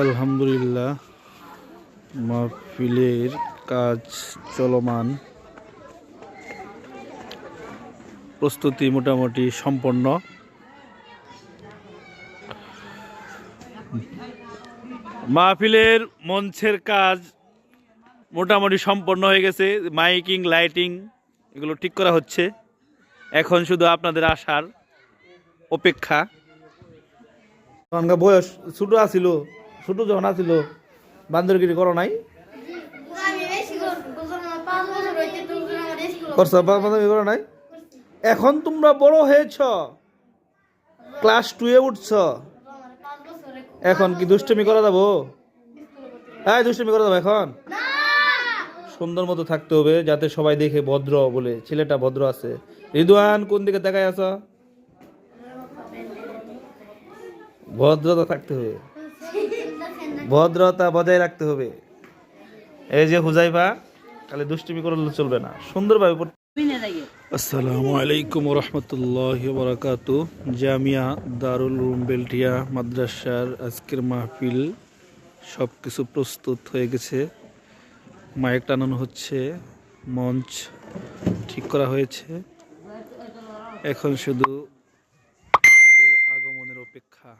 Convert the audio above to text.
আলহামদুলিল্লাহ, মাহফিলের কাজ চলমান। প্রস্তুতি মোটামুটি সম্পন্ন। মাহফিলের মঞ্চের কাজ মোটামুটি সম্পন্ন হয়ে গেছে। মাইকিং, লাইটিং এগুলো ঠিক করা হচ্ছে। এখন শুধু আপনাদের আসার অপেক্ষা। বয়স ছোট আছিল ছোট যখন আছিল, বান্দরগিরি করো নাই? করো নাই? এখন তোমরা বড় হয়েছ। ক্লাস টুয়ে উঠছ। এখন কি দুষ্টমি করা যাব? হ্যাঁ দুষ্টমি করা যাব এখন? সুন্দর মতো থাকতে হবে, যাতে সবাই দেখে ভদ্র বলে। ছেলেটা ভদ্র আছে। রিদওয়ান, কোন দিকে তাকায় আছো? ভদ্রতা থাকতে হবে। ভদ্রতা বজায় রাখতে হবে। এই যে হুজাইফা, তাহলে দুষ্টুমি করলে চলবে না। সুন্দরভাবে আসসালামু আলাইকুম রহমতুল্লাহ বরাকাত জামিয়া দারুল রুম বেলটিয়া মাদ্রাসার আজকের মাহফিল সব কিছু প্রস্তুত হয়ে গেছে। মায়ের টানানো হচ্ছে, মঞ্চ ঠিক করা হয়েছে। এখন শুধু তাদের আগমনের অপেক্ষা।